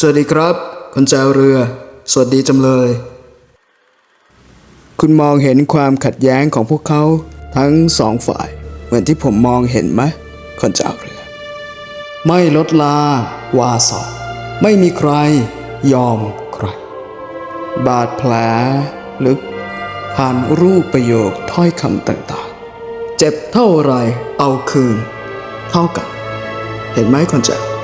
สวัสดีครับคนแจวเรือ สวัสดีจำเลย คุณมองเห็นความขัดแย้งของพวกเขาทั้งสองฝ่าย เหมือนที่ผมมองเห็นไหมคนแจวเรือ ไม่ลดลาวาสอกไม่มีใครยอมใคร บาดแผลลึก ผ่านรูปประโยคถ้อยคำต่างๆ เจ็บเท่าไรเอาคืน เท่ากัน เห็นไหมคนแจว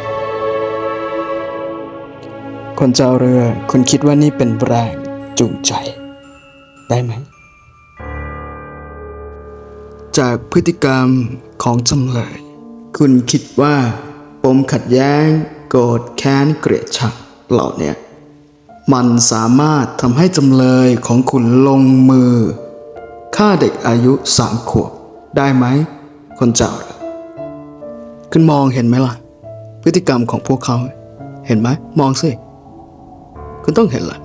คนเจ้าเรือ คุณคิดว่านี่เป็นแรงจูงใจ ได้ไหม จากพฤติกรรมของจำเลย คุณคิดว่าปมขัดแย้ง โกรธแค้นเกลียดชังเหล่านี้มันสามารถทำให้จำเลยของคุณลงมือฆ่าเด็กอายุสามขวบได้ไหม คนเจ้าเรือคุณมองเห็นไหมล่ะ พฤติกรรมของพวกเขา เห็นไหม มองสิ คุณต้องเห็นละ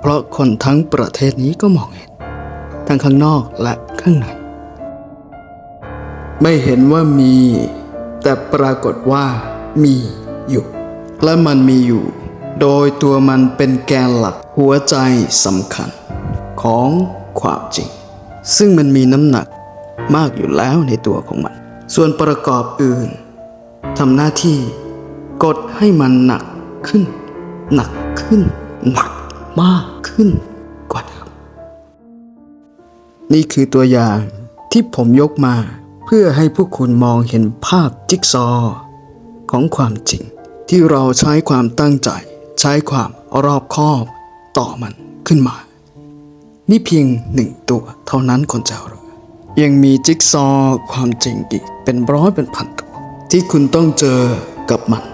เพราะคนทั้งประเทศนี้ก็มองเห็น ทั้งข้างนอกและข้างใน ไม่เห็นว่ามี แต่ปรากฏว่ามีอยู่ และมันมีอยู่ โดยตัวมันเป็นแกนหลักหัวใจสำคัญ ของความจริง ซึ่งมันมีน้ำหนักมากอยู่แล้วในตัวของมัน ส่วนประกอบอื่นทำหน้าที่กดให้มันหนักขึ้น หนักขึ้น หนักมากขึ้นกว่าเดิม นี่คือตัวอย่างที่ผมยกมาเพื่อให้พวกคุณมองเห็นภาพจิ๊กซอว์ของความจริง ที่เราใช้ความตั้งใจ ใช้ความรอบคอบต่อมันขึ้นมา นี่เพียงหนึ่งตัวเท่านั้นคนเจ้าเรือยังมีจิ๊กซอว์ความจริงอีกเป็นร้อยเป็นพันตัว ที่คุณต้องเจอกับมัน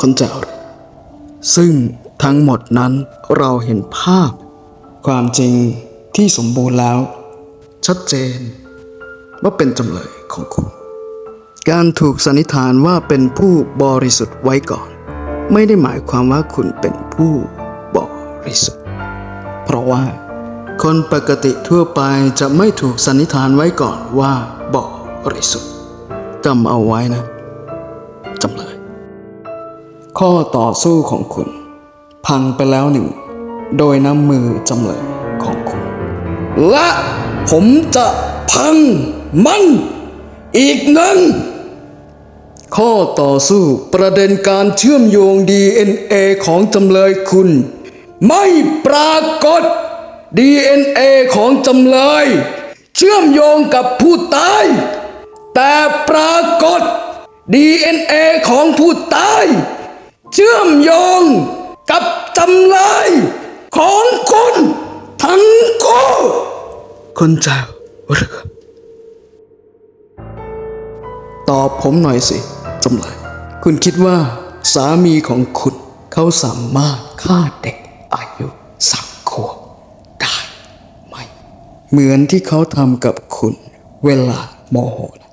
คนเจ้าเรือซึ่ง ทั้งหมดนั้นเราเห็นภาพ ความจริงที่สมบูรณ์แล้ว ชัดเจน ว่าเป็นจำเลยของคุณ การถูกสันนิษฐานว่าเป็นผู้บริสุทธิ์ไว้ก่อน ไม่ได้หมายความว่าคุณเป็นผู้บริสุทธิ์ เพราะว่า คนปกติทั่วไปจะไม่ถูกสันนิษฐานไว้ก่อนว่าบริสุทธิ์จำเอาไว้นะจำเลย ข้อต่อสู้ของคุณ พังไปแล้วหนึ่ง โดยน้ำมือจำเลยของคุณ และผมจะพังมันอีกหนึ่งข้อต่อสู้ประเด็นการเชื่อมโยง DNA ของจำเลยคุณ ไม่ปรากฏ DNA ของจำเลย เชื่อมโยงกับผู้ตาย แต่ปรากฏ DNA ของผู้ตาย เชื่อมโยง กับจำเลยของคุณทั้งคู่คนเจ้าเรือตอบผมหน่อยสิจำเลยคุณคิดว่าสามีของคุณเขาสามารถฆ่าเด็กอายุสามขวบได้ไหม เหมือนที่เขาทำกับคุณเวลาโมโหนะ